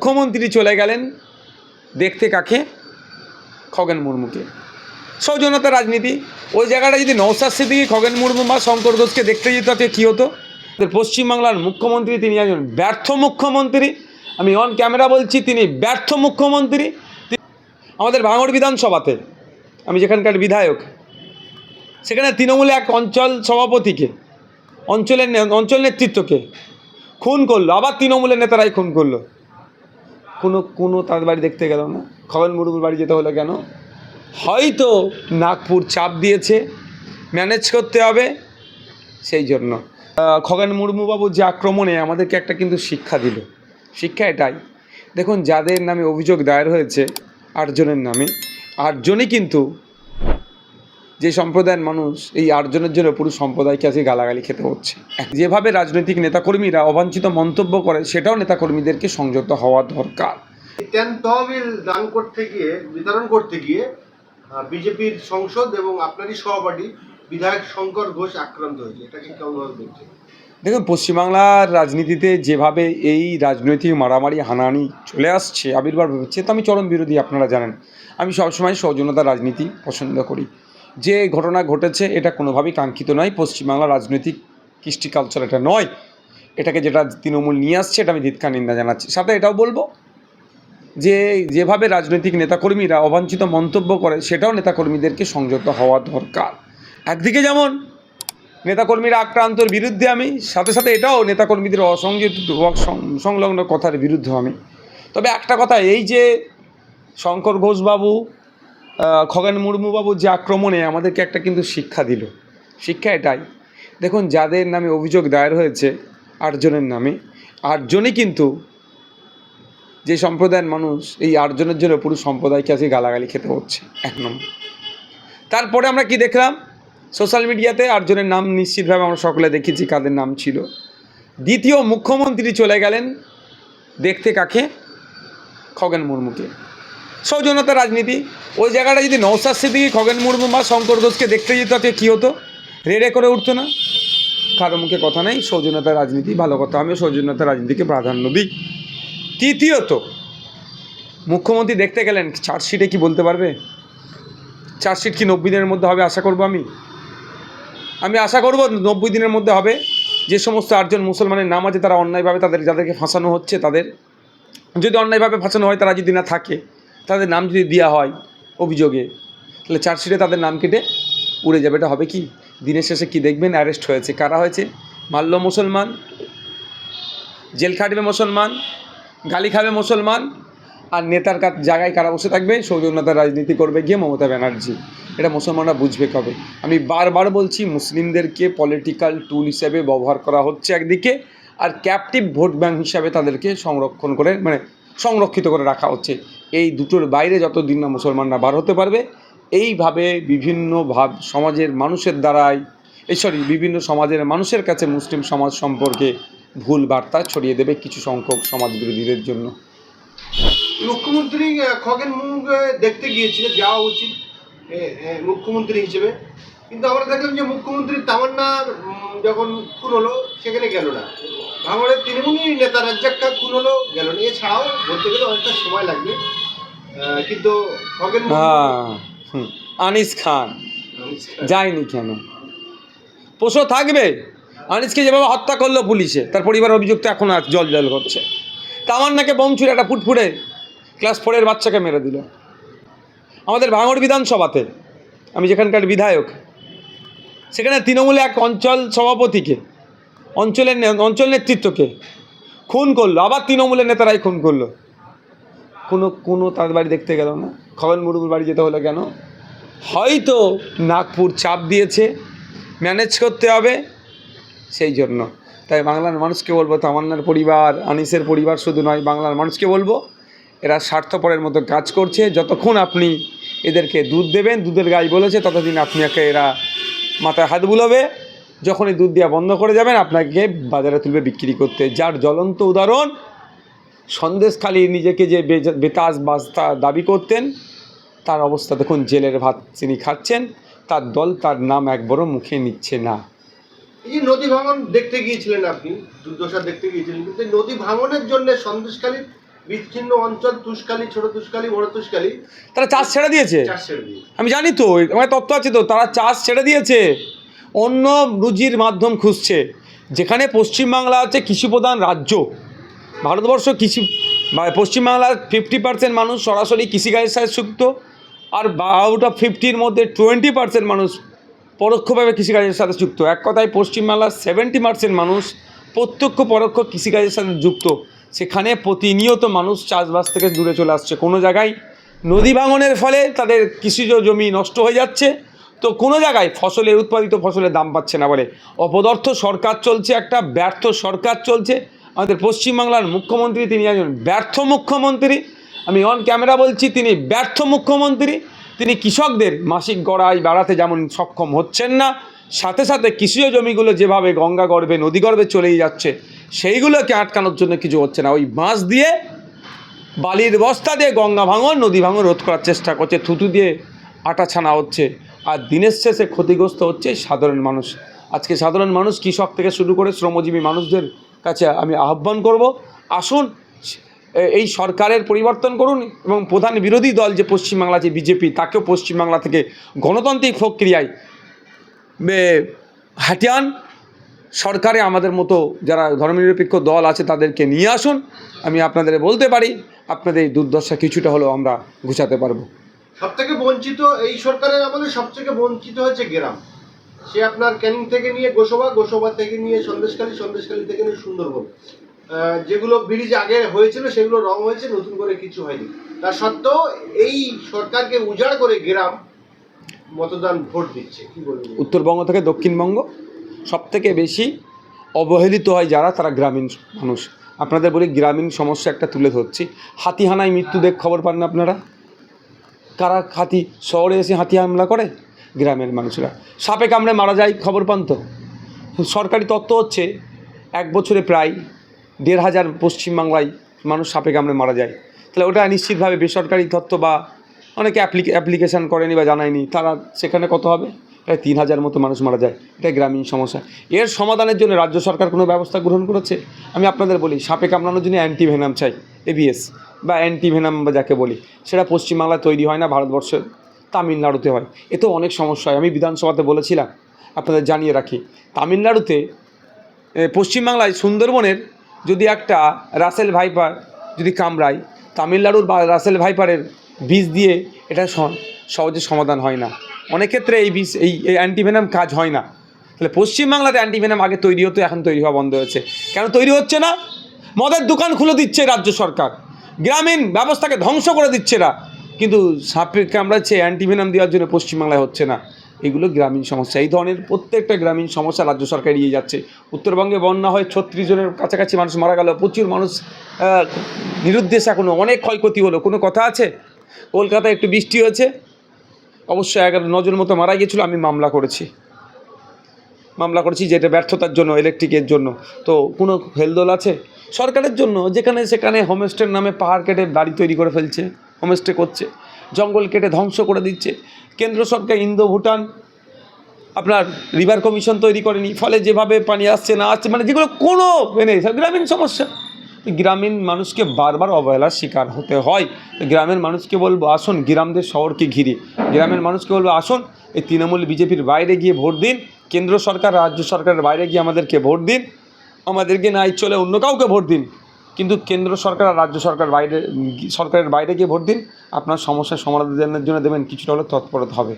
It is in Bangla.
মুখ্যমন্ত্রী চলে গেলেন দেখতে কাকে? খগেন মুর্মুকে। সৌজনতা রাজনীতি। ওই জায়গাটা যদি নৌসাদ সিদ্দিকি, খগেন মুর্মু বা শঙ্কর ঘোষকে দেখতে যেত, তাতে কী হতো? পশ্চিমবাংলার মুখ্যমন্ত্রী তিনি একজন ব্যর্থ মুখ্যমন্ত্রী। আমি অন ক্যামেরা বলছি, তিনি ব্যর্থ মুখ্যমন্ত্রী। আমাদের ভাঙড় বিধানসভাতে, আমি যেখানকার বিধায়ক, সেখানে তৃণমূলে এক অঞ্চল সভাপতিকে, অঞ্চলের অঞ্চল নেতৃত্বকে খুন করল। আবার তৃণমূলের নেতারাই খুন করল। কোনো কোনো তাদের বাড়ি দেখতে গেল না। খগন মুর্মুর বাড়ি যেতে হলো কেন? হয়তো নাগপুর চাপ দিয়েছে ম্যানেজ করতে হবে সেই জন্য। খগেন মুর্মুবাবু যে আক্রমণে আমাদেরকে একটা কিন্তু শিক্ষা দিল। শিক্ষা এটাই। দেখুন, যাদের নামে অভিযোগ দায়ের হয়েছে, আটজনের নামে, আটজনই কিন্তু যে সম্প্রদায়ের মানুষ এই আটজনের জন্য পুরো সম্প্রদায়কে আজকে গালাগালি খেতে হচ্ছে। যেভাবে রাজনৈতিক নেতাকর্মীরা অবাঞ্ছিত মন্তব্য করে সেটাও নেতাকর্মীদেরকে সংযত হওয়া দরকার। তহবিল দান করতে গিয়ে বিতরণ করতে গিয়ে বিজেপির সংসদ এবং আপনারই সহপাঠী বিধায়ক শঙ্কর ঘোষ আক্রান্ত হয়েছে। এটাকে কেমনভাবে দেখছেন দেখুন পশ্চিমবাংলার রাজনীতিতে যেভাবে এই রাজনৈতিক মারামারি হানাহানি চলে আসছে আবির্ভাব হচ্ছে তো আমি চরম বিরোধী আপনারা জানেন। আমি সবসময় সৌজন্যতা রাজনীতি পছন্দ করি। যে ঘটনা ঘটেছে এটা কোনোভাবেই কাঙ্ক্ষিত নয়। পশ্চিমবাংলার রাজনৈতিক কৃষ্টি কালচার এটা নয়। এটাকে যেটা তৃণমূল নিয়ে আসছে, এটা আমি ধিৎকার নিন্দা জানাচ্ছি। সাথে এটাও বলব যে যেভাবে রাজনৈতিক নেতাকর্মীরা অবাঞ্ছিত মন্তব্য করে, সেটাও নেতাকর্মীদেরকে সংযত হওয়া দরকার। একদিকে যেমন নেতাকর্মীরা আক্রান্তর বিরুদ্ধে আমি, সাথে সাথে এটাও নেতাকর্মীদের অসংযত সংলগ্ন কথার বিরুদ্ধে আমি। তবে একটা কথা, এই যে শঙ্কর ঘোষবাবু খগেন মুর্মুবাবু যে আক্রমণে আমাদেরকে একটা কিন্তু শিক্ষা দিল। শিক্ষা এটাই। দেখুন, যাদের নামে অভিযোগ দায়ের হয়েছে, আটজনের নামে, আটজনই কিন্তু যে সম্প্রদায়ের মানুষ, এই আটজনের জন্য পুরো সম্প্রদায়কে আজকে গালাগালি খেতে হচ্ছে, এক নম্বর। তারপরে আমরা কি দেখলাম? সোশ্যাল মিডিয়াতে আটজনের নাম নিশ্চিতভাবে আমরা সকলে দেখেছি কাদের নাম ছিল। দ্বিতীয় মুখ্যমন্ত্রী চলে গেলেন, দেখতে কাকে? খগেন মুর্মুকে। সৌজন্যতা রাজনীতি। ওই জায়গাটা যদি নৌসাদ সিদ্দিকি, খগেন মুর্মু বা শঙ্কর ঘোষকে দেখতে যেত, তাতে কী হতো? রেড়ে করে উঠতো না। কারও মুখে কথা নেই, সৌজন্যতা রাজনীতি ভালো কথা। আমিও সৌজন্যতা রাজনীতিকে প্রাধান্য দিই। তৃতীয়ত, মুখ্যমন্ত্রী দেখতে গেলেন, চার্জশিটে কি বলতে পারবে? চার্জশিট কি নব্বই দিনের মধ্যে হবে আশা করব আমি? আমি আশা করব নব্বই দিনের মধ্যে হবে। যে সমস্ত আটজন মুসলমানের নাম আছে, তারা অন্যায়ভাবে তাদের, যাদেরকে ফাঁসানো হচ্ছে, তাদের। যদি অন্যায়ভাবে ফাঁসানো হয়, তারা যদি না থাকে তাদের নাম যদি দেওয়া হয় অভিযোগে, তাহলে চার্জশিটে তাদের নাম কেটে উড়ে যাবে। এটা হবে কি? দিনের শেষে কি দেখবেন? অ্যারেস্ট হয়েছে। কারা হয়েছে? মাল্য মুসলমান, জেল খাটবে মুসলমান, গালি খাবে মুসলমান, আর নেতার জায়গায় কারা বসে থাকবে? সৌজন্যতার রাজনীতি করবে গিয়ে মমতা ব্যানার্জি। এটা মুসলমানরা বুঝবে কবে? আমি বারবার বলছি, মুসলিমদেরকে পলিটিক্যাল টুল হিসেবে ব্যবহার করা হচ্ছে একদিকে, আর ক্যাপটিভ ভোট ব্যাংক হিসাবে তাদেরকে সংরক্ষণ করে মানে সংরক্ষিত করে রাখা হচ্ছে। এই দুটোর বাইরে যতদিন না মুসলমানরা বার হতে পারবে, এইভাবে বিভিন্ন ভাব সমাজের মানুষের দ্বারাই, এই সরি বিভিন্ন সমাজের মানুষের কাছে মুসলিম সমাজ সম্পর্কে ভুল বার্তা ছড়িয়ে দেবে কিছু সংখ্যক সমাজ বিরোধীদের জন্য। মুখ্যমন্ত্রী খগেন মুর্মুকে দেখতে গিয়েছিল, যাওয়া উচিত মুখ্যমন্ত্রী হিসেবে। কিন্তু আমরা দেখলাম যে মুখ্যমন্ত্রী তামান্নার উম, যখন খুন হলো সেখানে গেল না। ভাঙড়ের তৃণমূলী নেতা রাজ্জাকটা খুন হলো গেল না। এছাড়াও বলতে গেলে অনেকটা সময় লাগবে। কিন্তু খগেন হ্যাঁ আনিস খান। যায়নি কেন? পোষো থাকবে? আনিসকে যেভাবে হত্যা করল পুলিশে তার পরিবার অভিযোগ তো এখন আর জল জল করছে। তামান্নাকে বোম ছুড়ে একটা ফুটফুটে ক্লাস ফোরের বাচ্চাকে মেরে দিল। আমাদের ভাঙড় বিধানসভাতে আমি যেখানকার বিধায়ক সেখানে তৃণমূল এক অঞ্চল সভাপতিকে, অঞ্চলের অঞ্চল নেতৃত্বকে খুন করল। আবার তৃণমূলের নেতারাই খুন করল। কোনো কোনো তাদের বাড়ি দেখতে গেল না। খগন মুর্মুর বাড়ি যেতে হলো কেন? হয়তো নাগপুর চাপ দিয়েছে, ম্যানেজ করতে হবে, সেই জন্য। তাই বাংলার মানুষকে বলব, তামান্নার পরিবার, আনিসের পরিবার শুধু নয়, বাংলার মানুষকে বলব, এরা স্বার্থপরের মতো কাজ করছে। যতক্ষণ আপনি এদেরকে দুধ দেবেন, দুধের গাই বলেছে, ততদিন আপনি একে এরা মাথায় হাত বুলাবে, যখনই দুধ দেওয়া বন্ধ করে যাবেন, আপনাকে বাজারে তুলবে, বিক্রি করতে। যার জ্বলন্ত উদাহরণ, সন্দেশখালী নিজেকে যে বেতাজ বাস্তা দাবি করতেন, তার অবস্থা দেখুন, জেলের ভাত তিনি খাচ্ছেন, তার দল, তার নাম একবারও মুখে নিচ্ছে না। এই নদী ভাঙন দেখতে গিয়েছিলেন আপনি, দুর্দশা দেখতে গিয়েছিলেন, কিন্তু নদী ভাঙনের জন্য সন্দেশখালীর বিচ্ছিন্ন অঞ্চল তুষকালি ছোট তুষকালি বড় তুষকালি তারা চাষ ছেড়ে দিয়েছে? চাষ ছেড়ে দিয়ে আমি জানি তো আমার তথ্য আছে তো তারা চাষ ছেড়ে দিয়েছে। অন্য রুজির মাধ্যম খুঁজছে যেখানে পশ্চিমবাংলা হচ্ছে কৃষিপ্রধান রাজ্য। ভারতবর্ষ কৃষি পশ্চিমবাংলার ফিফটি পার্সেন্ট মানুষ সরাসরি কৃষিকাজের সাথে যুক্ত আর আউট অফ ফিফটির মধ্যে টোয়েন্টি পার্সেন্ট মানুষ পরোক্ষভাবে কৃষিকাজের সাথে যুক্ত। এক কথায় পশ্চিমবাংলার সেভেন্টি পার্সেন্ট মানুষ প্রত্যক্ষ পরোক্ষ কৃষিকাজের সাথে যুক্ত। সেখানে প্রতিনিয়ত মানুষ চাষবাস থেকে দূরে চলে আসছে। কোনো জায়গায় নদী ভাঙনের ফলে তাদের কৃষিজ জমি নষ্ট হয়ে যাচ্ছে। তো কোনো জায়গায় ফসলের, উৎপাদিত ফসলের দাম পাচ্ছে না বলে। অপদার্থ সরকার চলছে একটা, ব্যর্থ সরকার চলছে। আমাদের পশ্চিমবাংলার মুখ্যমন্ত্রী তিনি একজন ব্যর্থ মুখ্যমন্ত্রী। আমি অন ক্যামেরা বলছি, তিনি ব্যর্থ মুখ্যমন্ত্রী। তিনি কৃষকদের মাসিক গড়াই বাড়াতে যেমন সক্ষম হচ্ছেন না সাথে সাথে কৃষিজ জমিগুলো যেভাবে গঙ্গা গর্ভে, নদী গর্ভে চলেই যাচ্ছে, সেইগুলোকে আটকানোর জন্য কিছু হচ্ছে না। ওই বাঁশ দিয়ে, বালির বস্তা দিয়ে গঙ্গা ভাঙন, নদী ভাঙন রোধ করার চেষ্টা করছে, থুতু দিয়ে আটা ছানা হচ্ছে। আর দিনের শেষে ক্ষতিগ্রস্ত হচ্ছে সাধারণ মানুষ। আজকে সাধারণ মানুষ কৃষক থেকে শুরু করে? শ্রমজীবী মানুষদের কাছে আমি আহ্বান করব, আসুন এই সরকারের পরিবর্তন করুন এবং প্রধান বিরোধী দল যে পশ্চিমবাংলা যে বিজেপি, তাকেও পশ্চিমবাংলা থেকে গণতান্ত্রিক প্রক্রিয়ায় হাতিয়ান, সরকারে আমাদের মতো যারা ধর্মনিরপেক্ষ দল আছে তাদেরকে নিয়ে আসুন। আমি আপনাদের বলতে পারি, আপনাদের এই দুর্দশা কিছুটা হলেও আমরা গুছাতে পারব। সব থেকে বঞ্চিত এই সরকারের আমাদের সব থেকে বঞ্চিত হয়েছে গ্রাম। সে আপনার ক্যানিং থেকে নিয়ে গোসবা গোসবা থেকে নিয়ে সন্দেশখালী সন্দেশখালী থেকে নিয়ে সুন্দরবন। যেগুলো ব্রিজ আগে হয়েছিল, সেগুলো রং হয়েছে, নতুন করে কিছু হয়নি। তা সত্ত্বেও এই সরকারকে উজাড় করে গ্রাম মতদান ভোট দিচ্ছে, কি বলবেন? উত্তরবঙ্গ থেকে দক্ষিণবঙ্গ সব থেকে বেশি অবহেলিত হয় যারা, তারা গ্রামীণ মানুষ। আপনাদের বলি, গ্রামীণ সমস্যা একটা তুলে ধরছি। হাতিহানায় মৃত্যু দেখ খবর পান না আপনারা? কারা হাতি, শহরে এসে হাতি হামলা করে? গ্রামের মানুষরা। সাপে কামড়ে মারা যায়, খবর পান তো? সরকারি তত্ত্ব হচ্ছে, এক বছরে প্রায় দেড় হাজার পশ্চিমবাংলায় মানুষ সাপে কামড়ে মারা যায়। তাহলে ওটা নিশ্চিতভাবে বেসরকারি তত্ত্ব বা অনেকে অ্যাপ্লিকে অ্যাপ্লিকেশান করেনি বা জানায়নি, তারা সেখানে কত হবে? প্রায় তিন হাজার মতো মানুষ মারা যায়। এটা গ্রামীণ সমস্যা। এর সমাধানের জন্য রাজ্য সরকার কোনো ব্যবস্থা গ্রহণ করেছে? আমি আপনাদের বলি, সাপে কামড়ানোর জন্য অ্যান্টিভেনাম চাই এবিএস বা অ্যান্টিভেনাম বা যাকে বলি। সেটা পশ্চিমবাংলায় তৈরি হয় না ভারতবর্ষের তামিলনাড়ুতে হয়। এতেও অনেক সমস্যা হয়। আমি বিধানসভাতে বলেছিলাম, আপনাদের জানিয়ে রাখি, তামিলনাড়ুতে পশ্চিমবাংলায় সুন্দরবনের যদি একটা রাসেল ভাইপার যদি কামড়ায়, তামিলনাড়ুর বা রাসেল ভাইপারের বীজ দিয়ে এটা সহজে সমাধান হয় না। অনেক ক্ষেত্রে এই বিষ এই অ্যান্টিভেনাম কাজ হয় না। তাহলে পশ্চিমবাংলাতে অ্যান্টিভেনাম আগে তৈরি হতো, এখন তৈরি হওয়া বন্ধ হয়েছে। কেন তৈরি হচ্ছে না? মদের দোকান খুলে দিচ্ছে রাজ্য সরকার। গ্রামীণ ব্যবস্থাকে ধ্বংস করে দিচ্ছে না কিন্তু সাপে কামড়াচ্ছে অ্যান্টিভেনাম দেওয়ার জন্য পশ্চিমবাংলায় হচ্ছে না। এগুলো গ্রামীণ সমস্যা। এই ধরনের প্রত্যেকটা গ্রামীণ সমস্যা রাজ্য সরকার এড়িয়ে যাচ্ছে। উত্তরবঙ্গে বন্যা হয় ছত্রিশ জনের কাছাকাছি মানুষ মারা গেল। প্রচুর মানুষ নিরুদ্দেশ এখনও অনেক ক্ষয়ক্ষতি হলো। কোনো কথা আছে? কলকাতায় একটু বৃষ্টি হয়েছে। অবশ্যই এগারো নজন মতো মারা গিয়েছিল, আমি মামলা করেছি। মামলা করেছি যেটা ব্যর্থতার জন্য ইলেকট্রিকের জন্য। তো কোনো হেলদোল আছে? সরকারের জন্য, যেখানে সেখানে হোমস্টের নামে পাহাড় কেটে বাড়ি তৈরি করে ফেলছে হোমস্টে করছে, জঙ্গল কেটে ধ্বংস করে দিচ্ছে। কেন্দ্র সরকার ইন্দো ভুটান আপনার রিভার কমিশন তৈরি করেনি। ফলে যেভাবে পানি আসছে না আসছে মানে যেগুলো কোনো মানে গ্রামীণ সমস্যা। গ্রামীণ মানুষকে বারবার অবহেলার শিকার হতে হয়। তো গ্রামের মানুষকে বলব, আসুন গ্রামদের শহরকে ঘিরে। গ্রামের মানুষকে বলব, আসুন এই তৃণমূল বিজেপির বাইরে গিয়ে ভোট দিন। কেন্দ্র সরকার, রাজ্য সরকারের বাইরে গিয়ে আমাদেরকে ভোট দিন। আমাদেরকে নাই চলে অন্য কাউকে ভোট দিন। কিন্তু কেন্দ্র সরকার আর রাজ্য সরকার বাইরে, সরকারের বাইরে গিয়ে ভোট দিন। আপনার সমস্যার সমাধানের জন্য দেবেন, কিছুটা হলে তৎপরতা হবে।